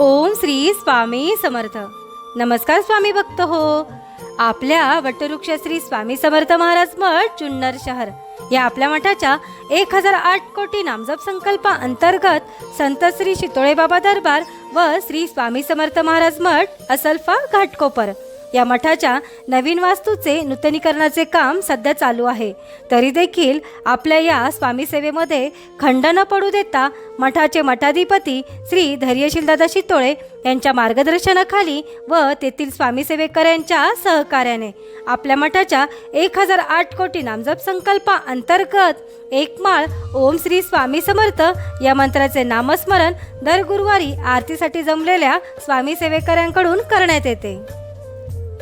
ओम श्री स्वामी समर्थ. नमस्कार स्वामी भक्त हो. आपल्या वटवृक्ष श्री स्वामी समर्थ महाराज मठ जुन्नर शहर या आपल्या मठाच्या एक हजार आठ कोटी नामजप संकल्पा अंतर्गत संत श्री शितोळे बाबा दरबार व श्री स्वामी समर्थ महाराज मठ असल्फा घाटकोपर. या मठाच्या नवीन वास्तूचे नूतनीकरणाचे काम सध्या चालू आहे. तरी देखील आपल्या या स्वामीसेवेमध्ये खंड न पडू देता मठाचे मठाधिपती श्री धैर्यशील दादा शितोळे यांच्या मार्गदर्शनाखाली व तेथील स्वामीसेवेकऱ्यांच्या सहकार्याने आपल्या मठाच्या एक हजार आठ कोटी नामजप संकल्पा अंतर्गत एक माळ ओम श्री स्वामी समर्थ या मंत्राचे नामस्मरण दर गुरुवारी आरतीसाठी जमलेल्या स्वामी सेवेकरांकडून करण्यात येते.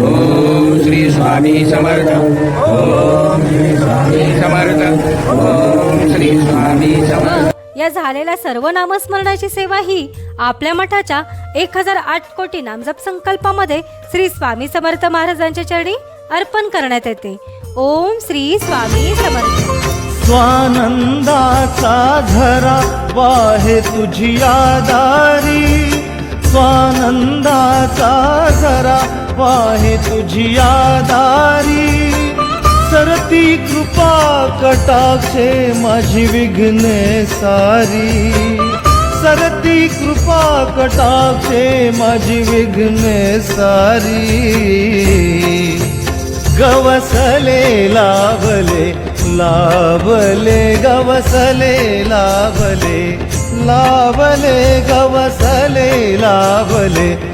ओम श्री स्वामी समर्थ. ओम श्री स्वामी समर्थ. ओम श्री स्वामी समर्थ. या झालेल्या सर्व नामस्मरणाची सेवा ही आपल्या मठाच्या एक हजार आठ कोटी नामजप संकल्पामध्ये श्री स्वामी समर्थ महाराजांच्या चरणी अर्पण करण्यात येते. ओम श्री स्वामी समर्थ. स्वानंदाचा झरा वाहे तुझी आदारी स्वानंदाचा झरा वाहे तुझी आधारी. सरती कृपा कटाक्षे माझी विघ्ने सारी. सरती कृपा कटाक्षे माझी विघ्ने सारी. गवसले लाभले लाभले गवसले लाभले लाभले गवसले लाभले